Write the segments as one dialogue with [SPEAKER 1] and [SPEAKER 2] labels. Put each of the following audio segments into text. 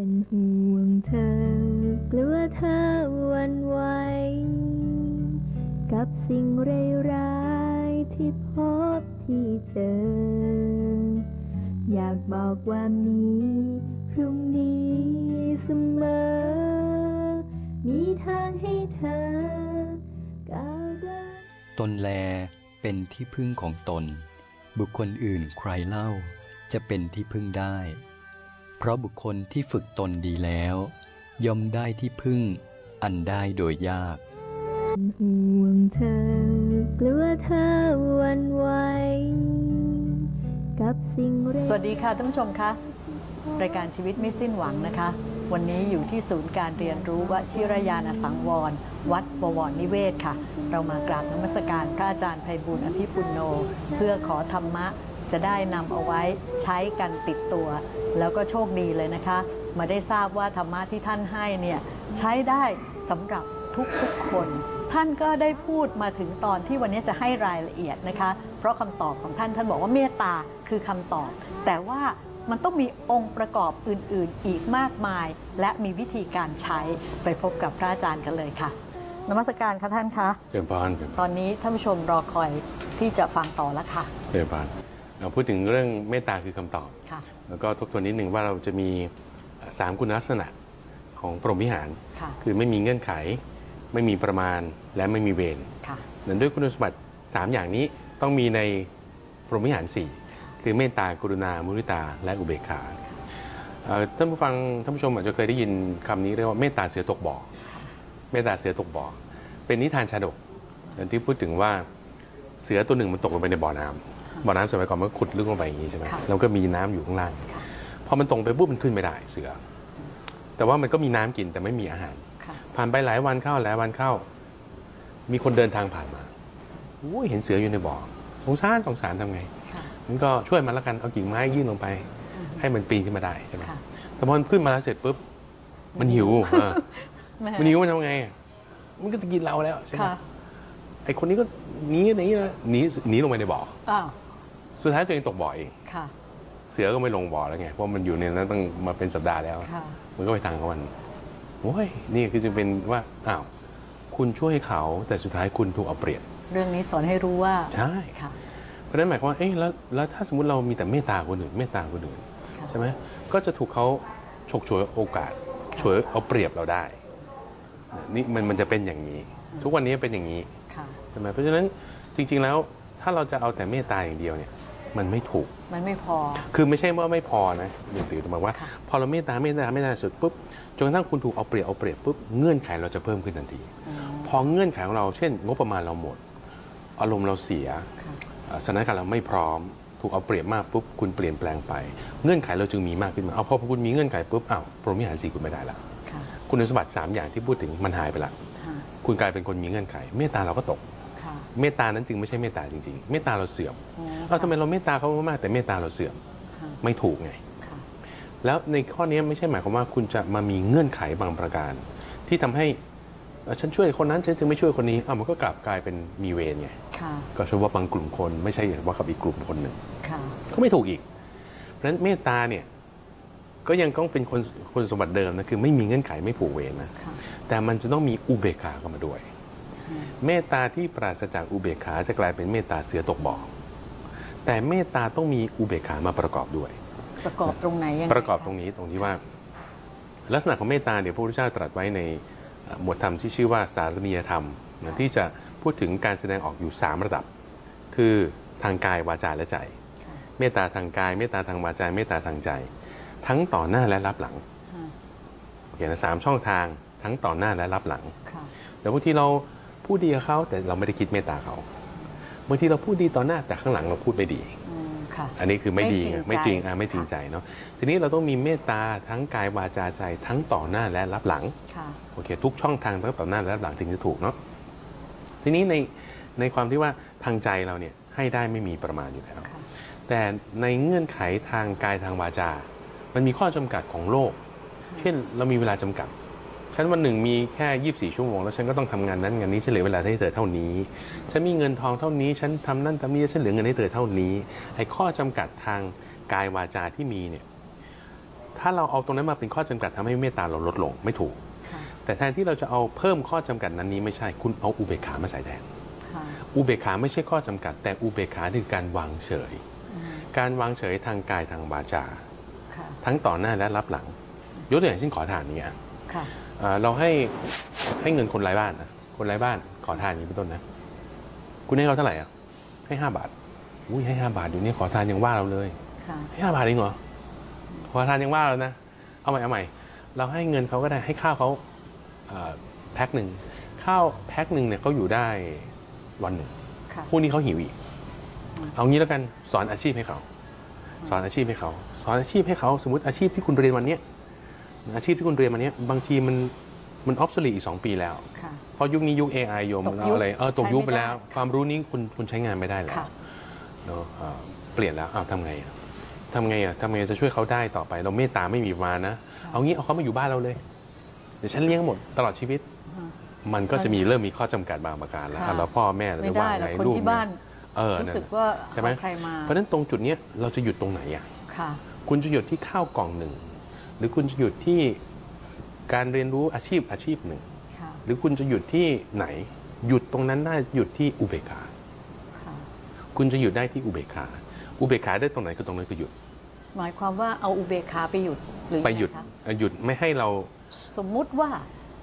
[SPEAKER 1] เป็นห่วงเธอกลัวเธอวันไหวกับสิ่งร้ายๆที่พบที่เจอ อยากบอกว่ามีพรุ่งนี้เสมอ มีทางให้เธอก้าวเดิน
[SPEAKER 2] ตนแลเป็นที่พึ่งของตน บุคคลอื่นใครเล่าจะเป็นที่พึ่งได้ เพราะบุคคลที่ฝึกตนดีแล้ว ย่อมได้ที่พึ่ง อันได้โดยยาก
[SPEAKER 1] เป็นห่วงเธอกลัวเธอหวันไหวกับสิ่งร้าย
[SPEAKER 3] สวัสดีค่ะท่านผู้ชมคะรายการชีวิตไม่สิ้นหวังนะคะ วันนี้อยู่ที่ศูนย์การเรียนรู้วชิรยานสังวร วัดบวรนิเวศค่ะ เรามากราบนมัสการพระอาจารย์ไพบุญอภิปุณโน เพื่อขอธรรมะ จะได้นำเอาไว้ใช้กันติดตัว แล้วก็โชคดีเลยนะคะ มาได้ทราบว่าธรรมะที่ท่านให้เนี่ยใช้ได้สำหรับทุกๆคน ท่านก็ได้พูดมาถึงตอนที่วันนี้จะให้รายละเอียดนะคะ เพราะคำตอบของท่านท่านบอกว่าเมตตาคือคำตอบ แต่ว่ามันต้องมีองค์ประกอบอื่นๆ อีกมากมาย และมีวิธีการใช้ไปพบกับพระอาจารย์กันเลยค่ะนมัสการค่ะท่านคะ
[SPEAKER 4] เรียนพานเรียน
[SPEAKER 3] ตอนนี้ท่านผู้ชมรอคอยที่จะฟังต่อแล้วค่ะ
[SPEAKER 4] เรียนพาน เราพูดถึงเรื่องเมตตาคือคำตอบ
[SPEAKER 3] ค่ะ
[SPEAKER 4] แล้วก็ทบทวนนิดหนึ่งว่าเราจะมีสามคุณลักษณะของพรหมวิหาร
[SPEAKER 3] ค่ะ
[SPEAKER 4] คือไม่มีเงื่อนไข ไม่มีประมาณและไม่มีเวร
[SPEAKER 3] ค่ะ
[SPEAKER 4] นั่นด้วยคุณสมบัติ 3 อย่างนี้ต้องมีในพรหมวิหาร 4 คือเมตตากรุณา มุทิตา และอุเบกขาเอ่อท่านผู้ฟังท่านผู้ชมอาจจะเคยได้ยินคำนี้เรียกว่าเมตตาเสือตกบ่อเมตตาเสือตกบ่อเป็นนิทานชาดกที่พูดถึงว่าเสือตัวหนึ่งมันตกลงไปในบ่อน้ำ บ่อน้ำสมัยก่อนมันก็ขุดลึกลงไปอย่างนี้ใช่ไหม
[SPEAKER 3] ค่ะ
[SPEAKER 4] แล้วก็มีน้ำอยู่ข้างล่าง
[SPEAKER 3] ค่ะ
[SPEAKER 4] พอมันตกไปปุ๊บมันขึ้นไม่ได้เสือ แต่ว่ามันก็มีน้ำกินแต่ไม่มีอาหาร
[SPEAKER 3] ค่ะ
[SPEAKER 4] ผ่านไปหลายวันเข้าหลายวันเข้า มีคนเดินทางผ่านมาอุ้ยเห็นเสืออยู่ในบ่อสงสารสงสารทำไง
[SPEAKER 3] ค่ะ
[SPEAKER 4] มันก็ช่วยมันแล้วกันเอากิ่งไม้ยื่นลงไป
[SPEAKER 3] อืม
[SPEAKER 4] ให้มันปีนขึ้นมาได้ใช่ไหม
[SPEAKER 3] ค่ะ
[SPEAKER 4] แต่พอมันขึ้นมาแล้วเสร็จปุ๊บมันหิวเออ
[SPEAKER 3] แม่
[SPEAKER 4] มันหิวมันทำไงมันก็จะกินเราแล้วใช่ไหม
[SPEAKER 3] ค่ะ
[SPEAKER 4] ไอคนนี้ก็หนีหนีนะหนีหนีลงไปในบ่อ
[SPEAKER 3] อ้าว
[SPEAKER 4] สุดท้ายตัวเองตกบ่อเอง
[SPEAKER 3] ค่ะ
[SPEAKER 4] เสือก็ไม่ลงบ่อแล้วไง เพราะมันอยู่ในนั้นตั้งมาเป็นสัปดาห์แล้ว
[SPEAKER 3] ค่ะ
[SPEAKER 4] มันก็ไปทางของมันโอ้ยนี่คือจึงเป็นว่าอ้าวคุณช่วยเขาแต่สุดท้ายคุณถูกเอาเปรียบ
[SPEAKER 3] เรื่องนี้สอนให้รู้ว่า
[SPEAKER 4] ใช่
[SPEAKER 3] ค่ะ
[SPEAKER 4] เพราะฉะนั้นหมายความว่าเอ๊ะแล้วแล้วถ้าสมมติเรามีแต่เมตตาคนอื่นเมตตาคนอื่น
[SPEAKER 3] ค่ะ
[SPEAKER 4] ใช่ไหมก็จะถูกเขาฉกฉวยโอกาสฉวยเอาเปรียบเราได้นี่มันมันจะเป็นอย่างนี้ ทุกวันนี้เป็นอย่างนี้
[SPEAKER 3] ค่ะ
[SPEAKER 4] ใช่ไหมเพราะฉะนั้นจริงๆแล้วถ้าเราจะเอาแต่เมตตาอย่างเดียวเนี่ย มันไม่ถูก
[SPEAKER 3] มันไม่พอ
[SPEAKER 4] คือไม่ใช่ว่าไม่พอนะเดี๋ยวตื่นมาว่า
[SPEAKER 3] ค่ะ
[SPEAKER 4] พอเราเมตตาเมตตาเมตตาสุดปุ๊บจนกระทั่งคุณถูกเอาเปรียบเอาเปรียบปุ๊บเงื่อนไขเราจะเพิ่มขึ้นทันที
[SPEAKER 3] อืม
[SPEAKER 4] พอเงื่อนไขของเราเช่น งบประมาณเราหมด อารมณ์เราเสีย
[SPEAKER 3] ค่ะ
[SPEAKER 4] เอ่อสถานการณ์เราไม่พร้อม ถูกเอาเปรียบมากปุ๊บคุณเปลี่ยนแปลงไป เงื่อนไขเราจึงมีมากขึ้นมาเอาพอคุณมีเงื่อนไขปุ๊บอ้าวพรหมวิหารสี่คุณไม่ได้ละ
[SPEAKER 3] ค่ะ
[SPEAKER 4] คุณสมบัติสามอย่างที่พูดถึงมันหายไปละ
[SPEAKER 3] ค่ะ
[SPEAKER 4] คุณกลายเป็นคนมีเงื่อนไข เมตตาเราก็ตก
[SPEAKER 3] ค่ะ
[SPEAKER 4] เมตตานั้นจึงไม่ใช่เมตตาจริงๆ เมตตาเราเสื่อม
[SPEAKER 3] อืม
[SPEAKER 4] เอ้าทำไมเราเมตตาเขามากๆแต่เมตตาเราเสื่อม
[SPEAKER 3] ค่ะ
[SPEAKER 4] ไม่ถูกไง
[SPEAKER 3] ค่ะ
[SPEAKER 4] แล้วในข้อนี้ไม่ใช่หมายความว่าคุณจะมามีเงื่อนไขบางประการ ที่ทำให้เอ่อฉันช่วยคนนั้นฉันจึงไม่ช่วยคนนี้อ้าวมันก็กลับกลายเป็นมีเวรไง
[SPEAKER 3] ค่ะ
[SPEAKER 4] ก็เฉพาะบางกลุ่มคนไม่ใช่ว่ากับอีกกลุ่มคนหนึ่ง
[SPEAKER 3] ค่ะ
[SPEAKER 4] ก็ไม่ถูกอีก เพราะฉะนั้นเมตตาเนี่ยก็ยังต้องเป็นคนคนสมบัติเดิมนะคือไม่มีเงื่อนไขไม่ผูกเวรนะ
[SPEAKER 3] ค่ะ
[SPEAKER 4] แต่มันจะต้องมีอุเบกขาเข้ามาด้วย
[SPEAKER 3] อืม
[SPEAKER 4] เมตตาที่ปราศจากอุเบกขาจะกลายเป็นเมตตาเสือตกบ่อแต่เมตตาต้องมีอุเบกขามาประกอบด้วย
[SPEAKER 3] ประกอบตรงไหนยังไง
[SPEAKER 4] ประกอบ
[SPEAKER 3] ค
[SPEAKER 4] ตรงนี้ตรงที่ว่า ลักษณะของเมตตาเนี่ยพระพุทธเจ้าตรัสไว้ในเอ่อหมวดธรรมที่ชื่อว่าสารณียธรรมนะที่จะพูดถึงการแสดงออกอยู่ 3 ระดับ คือทางกายวาจาและใจ
[SPEAKER 3] ค่ะ
[SPEAKER 4] เมตตาทางกาย เมตตาทางวาจาเมตตาทางใจ ทั้งต่อหน้าและรับหลัง
[SPEAKER 3] ค่ะ
[SPEAKER 4] โอเคนะสามช่องทางทั้งต่อหน้าและรับหลัง
[SPEAKER 3] ค่ะ
[SPEAKER 4] แต่บางทีเรา พูดดีกับเขาแต่เราไม่ได้คิดเมตตาเขาบางทีเราพูดดีต่อหน้าแต่ข้างหลังเราพูดไม่ดี
[SPEAKER 3] อืมค่ะ
[SPEAKER 4] อันนี้คือไม่ดี
[SPEAKER 3] ไม่จริงใจ
[SPEAKER 4] ไม่จริงอะไม่จริงใจเนาะทีนี้เราต้องมีเมตตาทั้งกายวาจาใจทั้งต่อหน้าและรับหลัง
[SPEAKER 3] ค่ะ
[SPEAKER 4] โอเค ทุกช่องทางทั้งต่อหน้าและรับหลังถึงจะถูกเนาะทีนี้ในในความที่ว่าทางใจเราเนี่ยให้ได้ไม่มีประมาณอยู่แล้ว
[SPEAKER 3] ค่ะ
[SPEAKER 4] แต่ในเงื่อนไขทางกายทางวาจา มันมีข้อจำกัดของโลก เช่นเรามีเวลาจำกัด ฉันวันหนึ่งมีแค่ 24 ชั่วโมง แล้วฉันก็ต้องทำงานนั้นงานนี้ฉันเหลือเวลาให้เธอเท่านี้ ฉันมีเงินทองเท่านี้ ฉันทำนั่นทำนี้ฉันเหลือเงินให้เธอเท่านี้ไอ้ข้อจำกัดทางกายวาจาที่มีเนี่ยถ้าเราเอาตรงนั้นมาเป็นข้อจำกัดทำให้เมตตาเราลดลงไม่ถูก
[SPEAKER 3] ค่ะ
[SPEAKER 4] แต่แทนที่เราจะเอาเพิ่มข้อจำกัดนั้นนี้ไม่ใช่คุณเอาอุเบกขามาใส่แทน
[SPEAKER 3] ค่ะ
[SPEAKER 4] อุเบกขาไม่ใช่ข้อจำกัด แต่อุเบกขาคือการวางเฉย
[SPEAKER 3] อืม
[SPEAKER 4] การวางเฉยทางกายทางวาจา
[SPEAKER 3] ค่ะ
[SPEAKER 4] ทั้งต่อหน้าและรับหลังยกตัวอย่างเช่นขอทานนี้อะ
[SPEAKER 3] ค่ะ
[SPEAKER 4] เอ่อ เราให้ให้เงินคนไร้บ้านนะคนไร้บ้านขอทานอย่างนี้เป็นต้นนะ คุณให้เขาเท่าไหร่อะให้ห้าบาทอุ้ยให้ห้าบาทอยู่นี่ขอทานยังว่าเราเลย
[SPEAKER 3] ค่ะ
[SPEAKER 4] ให้ห้าบาทเองเหรอขอทานยังว่าเรานะเอาใหม่เอาใหม่ เราให้เงินเขาก็ได้ให้ข้าวเขาเอ่อแพ็คหนึ่งข้าวแพ็คหนึ่งเนี่ยเขาอยู่ได้วันหนึ่ง
[SPEAKER 3] ค่ะ
[SPEAKER 4] พรุ่งนี้เขาหิวอีก
[SPEAKER 3] อืม
[SPEAKER 4] เอางี้แล้วกันสอนอาชีพให้เขา สอนอาชีพให้เขา สอนอาชีพให้เขาสมมติอาชีพที่คุณเรียนวันเนี้ย อาชีพที่คุณเรียนวันเนี้ยบางทีมันมันออฟสลีอีกสองปีแล้ว
[SPEAKER 3] ค่ะ
[SPEAKER 4] เพราะยุคนี้ยุค AI โยม
[SPEAKER 3] ตกยุค
[SPEAKER 4] เอาอะไรเออตกยุคไปแล้ว
[SPEAKER 3] ใช้ไม่ได้
[SPEAKER 4] ความรู้นี้คุณคุณใช้งานไม่ได้แล้ว
[SPEAKER 3] ค่ะ
[SPEAKER 4] เนอะเอ่อเปลี่ยนแล้วอ้าวทำไงอะทำไงอะทำไงจะช่วยเขาได้ต่อไป เราเมตตาไม่มีประมาณนะ เอางี้เอาเขามาอยู่บ้านเราเลย เดี๋ยวฉันเลี้ยงหมดตลอดชีวิต
[SPEAKER 3] อืม
[SPEAKER 4] มันก็จะมีเริ่มมีข้อจำกัดบางประการแล้ว
[SPEAKER 3] ค่ะ
[SPEAKER 4] แล้วพ่อแม่เรา
[SPEAKER 3] ไม่
[SPEAKER 4] จะว่า
[SPEAKER 3] ได้
[SPEAKER 4] ง
[SPEAKER 3] หรอก
[SPEAKER 4] ไง
[SPEAKER 3] คน
[SPEAKER 4] ลูก
[SPEAKER 3] ที่
[SPEAKER 4] เนี่ย
[SPEAKER 3] บ้าน
[SPEAKER 4] เออ
[SPEAKER 3] รู้
[SPEAKER 4] นั่น
[SPEAKER 3] สึกว่า
[SPEAKER 4] ใช่ไหม
[SPEAKER 3] เอาใครมา
[SPEAKER 4] เพราะฉะนั้นตรงจุดเนี้ยเราจะหยุดตรงไหนอะ
[SPEAKER 3] ค่ะ
[SPEAKER 4] คุณจะหยุดที่ข้าวกล่องหนึ่ง หรือคุณจะหยุดที่การเรียนรู้อาชีพอาชีพหนึ่ง
[SPEAKER 3] ค่ะ
[SPEAKER 4] หรือคุณจะหยุดที่ไหน หยุดตรงนั้นได้หยุดที่อุเบกขา
[SPEAKER 3] ค่ะ
[SPEAKER 4] คุณจะหยุดได้ที่อุเบกขา อุเบกขาได้ตรงไหนคือตรงนั้นคือหยุด
[SPEAKER 3] หมายความว่าเอาอุเบกขาไปหยุดหรือ
[SPEAKER 4] ไปหยุด
[SPEAKER 3] งงคะ
[SPEAKER 4] เอ่อหยุดไม่ให้เรา
[SPEAKER 3] สมมุติว่า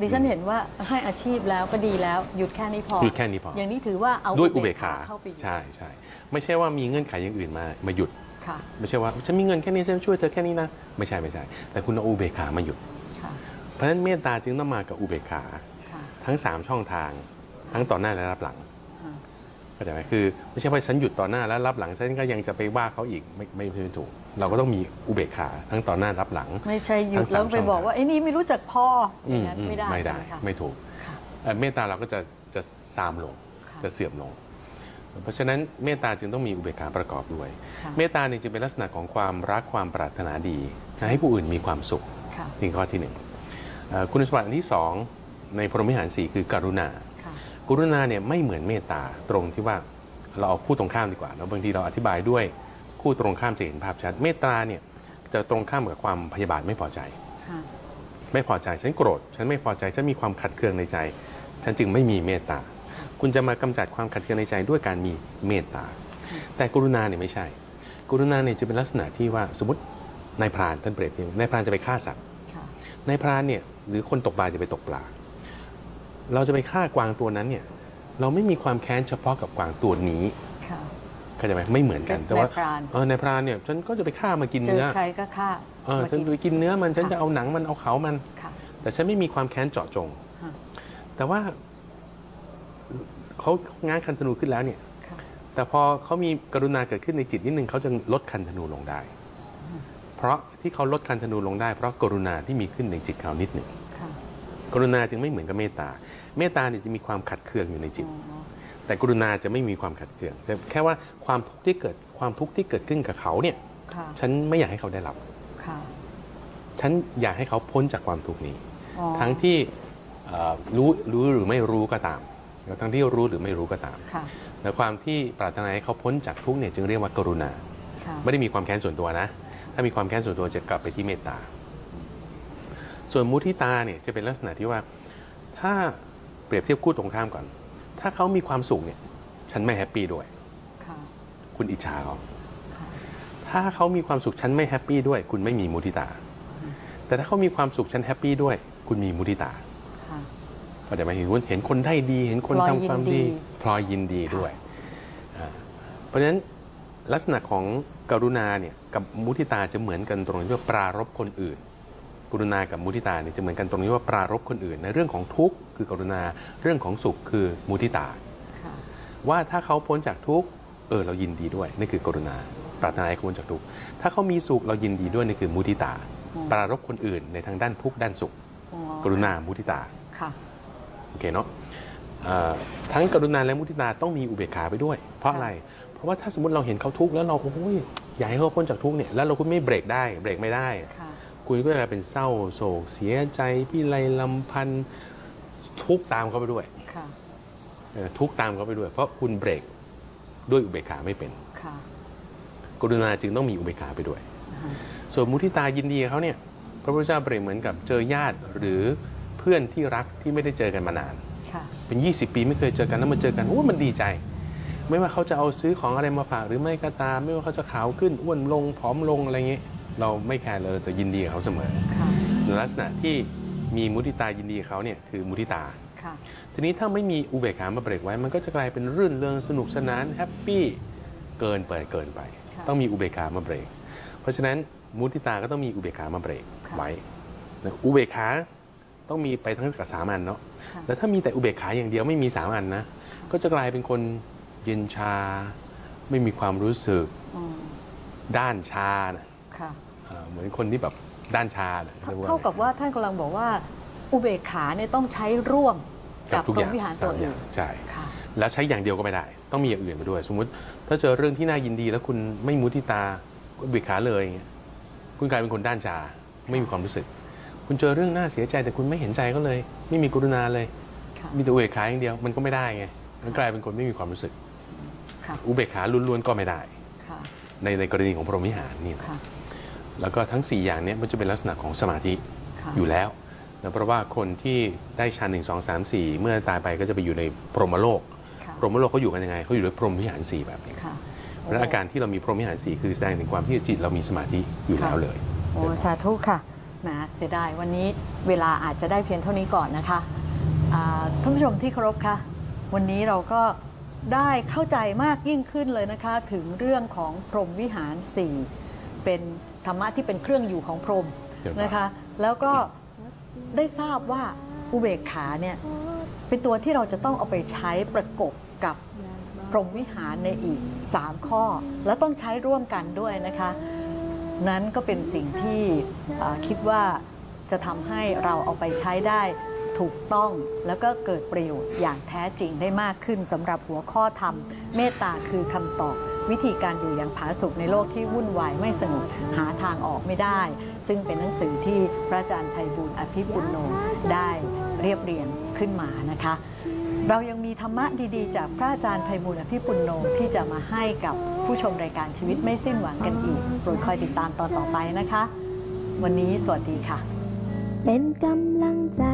[SPEAKER 3] ดิฉันเห็นว่าให้อาชีพแล้วก็ดีแล้วหยุดแค่นี้พอ
[SPEAKER 4] หยุดแค่นี้พอ
[SPEAKER 3] อย่างนี้ถือว่าเอา
[SPEAKER 4] ด้วยอุเบกขา
[SPEAKER 3] เข้าไปหยุด
[SPEAKER 4] ใช่ใช่ไม่ใช่ว่ามีเงื่อนไขอย่างอื่นมามาหยุด
[SPEAKER 3] ค่ะ
[SPEAKER 4] ไม่ใช่ว่าฉันมีเงินแค่นี้ฉันช่วยเธอแค่นี้นะ ไม่ใช่ไม่ใช่ แต่คุณเอาอุเบกขามาหยุด
[SPEAKER 3] ค่ะ
[SPEAKER 4] เพราะฉะนั้นเมตตาจึงต้องมากับอุเบกขา
[SPEAKER 3] ค่ะ
[SPEAKER 4] ทั้ง 3 ช่องทาง ทั้งต่อหน้าและรับหลัง
[SPEAKER 3] อ่า
[SPEAKER 4] เข้าใจไหมคือไม่ใช่ว่าฉันหยุดต่อหน้าแล้วรับหลังฉันก็ยังจะไปว่าเขาอีกไม่ไม่ไม่ถูก เราก็ต้องมีอุเบกขาทั้งต่อหน้ารับหลัง
[SPEAKER 3] ไม่ใช่หยุ
[SPEAKER 4] ทั้
[SPEAKER 3] ด
[SPEAKER 4] งสาม
[SPEAKER 3] แล้วไปบอก
[SPEAKER 4] ช่องทาง
[SPEAKER 3] ว่าไอ้นี่ไม่รู้จักพออ
[SPEAKER 4] อื
[SPEAKER 3] ย่างนั้น
[SPEAKER 4] อื
[SPEAKER 3] ไม่ได้
[SPEAKER 4] ไม่ได้
[SPEAKER 3] ใช่หคะ
[SPEAKER 4] ไม่ถูก
[SPEAKER 3] ค่ะ
[SPEAKER 4] เอ่อเมตตาเราก็จะจะซามลง
[SPEAKER 3] ค่ะ
[SPEAKER 4] จะเสื่อมลง เพราะฉะนั้นเมตตาจึงต้องมีอุเบกขาประกอบด้วย
[SPEAKER 3] ค่ะ
[SPEAKER 4] เมตตาเนี่ยจึงเป็นลักษณะของความรักความปรารถนาดี ให้ผู้อื่นมีความสุข
[SPEAKER 3] ค่ะ
[SPEAKER 4] นี่ข้อที่หนึ่งเอ่อคุณสมบัติอันที่สองในพรหมวิหารสี่คือ กรุณา
[SPEAKER 3] ค่ะ
[SPEAKER 4] กรุณาเนี่ยไม่เหมือนเมตตาตรงที่ว่าเราเอาคู่ตรงข้ามดีกว่าแล้วบางทีเราอธิบายด้วยคู่ตรงข้ามจะเห็นภาพชัด เมตตาเนี่ยจะตรงข้ามกับความพยาบาทไม่พอใจ
[SPEAKER 3] ค่ะ
[SPEAKER 4] ไม่พอใจฉันโกรธ ฉันไม่พอใจฉันมีความขัดเคืองในใจ ฉันจึงไม่มีเมตตา คุณจะมากำจัดความขัดเคืองในใจด้วยการมีเมตตา แต่กรุณาเนี่ยไม่ใช่ กรุณาเนี่ยจะเป็นลักษณะที่ว่าสมมตินายพรานท่านเปรียบเทียบนายพรานจะไปฆ่าสัตว์
[SPEAKER 3] ค่ะ
[SPEAKER 4] นายพรานเนี่ยหรือคนตกปลาจะไปตกปลา เราจะไปฆ่ากวางตัวนั้นเนี่ยเราไม่มีความแค้นเฉพาะกับกวางตัวนี้
[SPEAKER 3] ค่ะ
[SPEAKER 4] เข้าใจไหมไม่เหมือนกัน แต่ว่า
[SPEAKER 3] นายพราน
[SPEAKER 4] เออนายพรานเนี่ยฉันก็จะไปฆ่ามากิน
[SPEAKER 3] เจอ
[SPEAKER 4] เนื้อ
[SPEAKER 3] ใครก็ฆ่า
[SPEAKER 4] เออ
[SPEAKER 3] มา
[SPEAKER 4] ฉัน
[SPEAKER 3] กิน
[SPEAKER 4] ไปกินเนื้อมันฉัน
[SPEAKER 3] ค่ะ
[SPEAKER 4] จะเอาหนังมันเอาเขามัน
[SPEAKER 3] ค่ะ
[SPEAKER 4] แต่ฉันไม่มีความแค้นเจาะจง
[SPEAKER 3] ค่ะ
[SPEAKER 4] แต่ว่า เขาง้างคันธนูขึ้นแล้วเนี่ย
[SPEAKER 3] ค่ะ
[SPEAKER 4] แต่พอเขามีกรุณาเกิดขึ้นในจิตนิดนึงเขาจะลดคันธนูลงได้ เพราะที่เขาลดคันธนูลงได้ เพราะกรุณาที่มีขึ้นในจิตเขานิดหนึ่ง
[SPEAKER 3] ค่ะ
[SPEAKER 4] กรุณาจึงไม่เหมือนกับเมตตา เมตตาเนี่ยจะมีความขัดเคืองอยู่ในจิต
[SPEAKER 3] อ๋อ
[SPEAKER 4] แต่กรุณาจะไม่มีความขัดเคืองแต่แค่ว่าความทุกข์ที่เกิดความทุกข์ที่เกิดขึ้นกับเขาเนี่ย
[SPEAKER 3] ค่ะ
[SPEAKER 4] ฉันไม่อยากให้เขาได้รับ
[SPEAKER 3] ค่ะ
[SPEAKER 4] ฉันอยากให้เขาพ้นจากความทุกข์นี้
[SPEAKER 3] อ๋อ
[SPEAKER 4] ทั้งที่เอ่อรู้รู้หรือไม่รู้ก็ตาม แล้วทั้งที่รู้หรือไม่รู้ก็ตาม
[SPEAKER 3] ค่ะ
[SPEAKER 4] แต่ความที่ปรารถนาให้เขาพ้นจากทุกข์เนี่ยจึงเรียกว่ากรุณา
[SPEAKER 3] ค่ะ
[SPEAKER 4] ไม่ได้มีความแค้นส่วนตัวนะ ถ้ามีความแค้นส่วนตัวจะกลับไปที่เมตตา ส่วนมุทิตาเนี่ยจะเป็นลักษณะที่ว่า ถ้าเปรียบเทียบคู่ตรงข้ามก่อน ถ้าเขามีความสุขเนี่ย ฉันไม่แฮปปี้ด้วย
[SPEAKER 3] ค่ะ
[SPEAKER 4] คุณอิจฉาเขา
[SPEAKER 3] ค่ะ
[SPEAKER 4] ถ้าเขามีความสุขฉันไม่แฮปปี้ด้วย คุณไม่มีมุทิตา แต่ถ้าเขามีความสุขฉันแฮปปี้ด้วย คุณมีมุทิตา
[SPEAKER 3] ค่ะ
[SPEAKER 4] เข้าใจไหมเห็นคนเห็นคนได้ดี เห็นคน
[SPEAKER 3] พลอย
[SPEAKER 4] ทำความ
[SPEAKER 3] ยินดี
[SPEAKER 4] ดีพลอยยินดีด้วยอ่าเพราะฉะนั้นลักษณะของกรุณาเนี่ยกับมุทิตาจะเหมือนกันตรงที่ว่าปรารบคนอื่น กรุณากับมุทิตาเนี่ยจะเหมือนกันตรงนี้ว่าปรารบคนอื่น ในเรื่องของทุกข์คือกรุณาเรื่องของสุขคือมุทิตา
[SPEAKER 3] ค่ะ
[SPEAKER 4] ว่าถ้าเขาพ้นจากทุกข์เออเรายินดีด้วยนี่คือกรุณา ปรารถนาให้เขาพ้นจากทุกข์ถ้าเขามีสุขเรายินดีด้วยนี่คือมุทิตา
[SPEAKER 3] อืม
[SPEAKER 4] ปรารบคนอื่นในทางด้านทุกข์ด้านสุข
[SPEAKER 3] อ๋อ
[SPEAKER 4] กรุณามุทิตา
[SPEAKER 3] ค่ะ
[SPEAKER 4] โอเคเนาะเอ่อทั้งกรุณาและมุทิตาต้องมีอุเบกขาไปด้วย เพราะอะไร เพราะว่าถ้าสมมติเราเห็นเขาทุกข์แล้วเราโอ้ยอยากให้เขาพ้นจากทุกข์เนี่ยแล้วเราคุณไม่เบรกได้เบรกไม่ได้
[SPEAKER 3] ค่ะ
[SPEAKER 4] คุณก็จะเป็นเศร้าโศกเสียใจพี่ไรลำพันธ์ทุกข์ตามเขาไปด้วย
[SPEAKER 3] ค่ะ
[SPEAKER 4] เออทุกข์ตามเขาไปด้วย เพราะคุณเบรกด้วยอุเบกขาไม่เป็น
[SPEAKER 3] ค่ะ
[SPEAKER 4] กรุณาจึงต้องมีอุเบกขาไปด้วย
[SPEAKER 3] อ่าฮะ
[SPEAKER 4] ส่วนมุทิตายินดีกับเขาเนี่ย พระพุทธเจ้าเปรียบเหมือนกับเจอญาติหรือ เพื่อนที่รักที่ไม่ได้เจอกันมานาน
[SPEAKER 3] ค่ะ
[SPEAKER 4] เป็น 20 ปีไม่เคยเจอกันแล้วมาเจอกันโอ้มันดีใจ ไม่ว่าเขาจะเอาซื้อของอะไรมาฝากหรือไม่ก็ตาม ไม่ว่าเขาจะขาวขึ้นอ้วนลงผอมลงอะไรเงี้ยเราไม่แคร์เลยเราจะยินดีกับเขาเสมอ
[SPEAKER 3] ค่ะ
[SPEAKER 4] ในลักษณะที่มีมุทิตายินดีกับเขาเนี่ยคือมุทิตา
[SPEAKER 3] ค่ะ
[SPEAKER 4] ทีนี้ถ้าไม่มีอุเบกขามาเบรกไว้ มันก็จะกลายเป็นรื่นเริงสนุกสนานแฮปปี้เกินเปิดเกินไป
[SPEAKER 3] ค่ะ
[SPEAKER 4] ต้องมีอุเบกขามาเบรก เพราะฉะนั้นมุทิตาก็ต้องมีอุเบกขามาเบรก
[SPEAKER 3] ค่ะ
[SPEAKER 4] ไว้นะอุเบกขา ต้องมีไปทั้งกับสามอันเนาะ
[SPEAKER 3] ค่ะ
[SPEAKER 4] แต่ถ้ามีแต่อุเบกขาอย่างเดียวไม่มีสามอันนะก็จะกลายเป็นคนเย็นชา ไม่มีความรู้สึก
[SPEAKER 3] อืม
[SPEAKER 4] ด้านชานะ
[SPEAKER 3] ค่ะ
[SPEAKER 4] อ่าเหมือนคนที่แบบด้านชานะรียว่
[SPEAKER 3] เท่ากับว่าท่านกำลังบอกว่า อุเบกขาเนี่ยต้องใช้ร่วมกับ
[SPEAKER 4] ทุก
[SPEAKER 3] พร
[SPEAKER 4] อ
[SPEAKER 3] ห
[SPEAKER 4] ย่ามง
[SPEAKER 3] วิหารตัว
[SPEAKER 4] สมอ
[SPEAKER 3] อื่
[SPEAKER 4] ย่านงใช่
[SPEAKER 3] ค่ะ
[SPEAKER 4] แล้วใช้อย่างเดียวก็ไม่ได้ ต้องมีอย่างอื่นไปด้วย สมมุติ ถ้าเจอเรื่องที่น่ายินดี แล้วคุณไม่มุทิตาอุเบกขาเลยอย่างเงี้ยคุณกลายเป็นคนด้านชา ไม่มีความรู้สึก คุณเจอเรื่องน่าเสียใจแต่คุณไม่เห็นใจก็เลย ไม่มีกรุณาเลย
[SPEAKER 3] ค่ะ
[SPEAKER 4] มีแต่อุเบกขาอย่างเดียวมันก็ไม่ได้ไงมันกลายเป็นคนไม่มีความรู้สึก
[SPEAKER 3] ค่ะ
[SPEAKER 4] อุเบกขาล้วนๆก็ไม่ได้
[SPEAKER 3] ค่ะ
[SPEAKER 4] ในในกรณีของพรหมวิหารนี่นะ
[SPEAKER 3] ค่ะ
[SPEAKER 4] แล้วก็ทั้ง 4 อย่างเนี้มันจะเป็นลักษณะของสมาธิ
[SPEAKER 3] ค่ะ
[SPEAKER 4] อยู่แล้วนะเพราะว่าคนที่ได้ฌานหนึ่งสองสามสี่เมื่อตายไปก็จะไปอยู่ในพรหมโลก
[SPEAKER 3] ค่ะ
[SPEAKER 4] พรหมโลกเขาอยู่กันยังไงเขาอยู่ด้วยพรหมวิหารสี่แบบนี้
[SPEAKER 3] ค่ะ
[SPEAKER 4] เพราะฉะนั้นอาการที่เรามีพรหมวิหารสี่คือแสดงถึงความที่จิตเรามีสมาธิอยู่แล้วเลย
[SPEAKER 3] โอ้สาธุค่ะ แหมเสียดายวันนี้เวลาอาจจะได้เพียงเท่านี้ก่อนนะคะท่านผู้ชมที่เคารพคะวันนี้เราก็ได้เข้าใจมากยิ่งขึ้นเลยนะคะ ถึงเรื่องของพรหมวิหาร 4 เป็นธรรมะที่เป็นเครื่องอยู่ของพรหมนะคะ แล้วก็ได้ทราบว่าอุเบกขาเนี่ยเป็นตัวที่เราจะต้องเอาไปใช้ประกบกับพรหมวิหารในอีก 3 ข้อ แล้วต้องใช้ร่วมกันด้วยนะคะ นั้นก็เป็นสิ่งที่คิดว่าจะทำให้เราเอาไปใช้ได้ถูกต้องแล้วก็เกิดประโยชน์อย่างแท้จริงได้มากขึ้นสำหรับหัวข้อธรรม เมตตาคือคำตอบ วิธีการอยู่อย่างผาสุกในโลกที่วุ่นวายไม่สงบหาทางออกไม่ได้ ซึ่งเป็นหนังสือที่พระอาจารย์ไพบูลย์อภิปุณโญได้เรียบเรียงขึ้นมานะคะ เรายังมีธรรมะดีๆ จากพระอาจารย์ไพบูลอภิปุณโญที่จะมาให้กับผู้ชมรายการชีวิตไม่สิ้นหวังกันอีก โปรดคอยติดตามตอนต่อไปนะคะ วันนี้สวัสดีค่ะ
[SPEAKER 1] เป็นกำลังใจ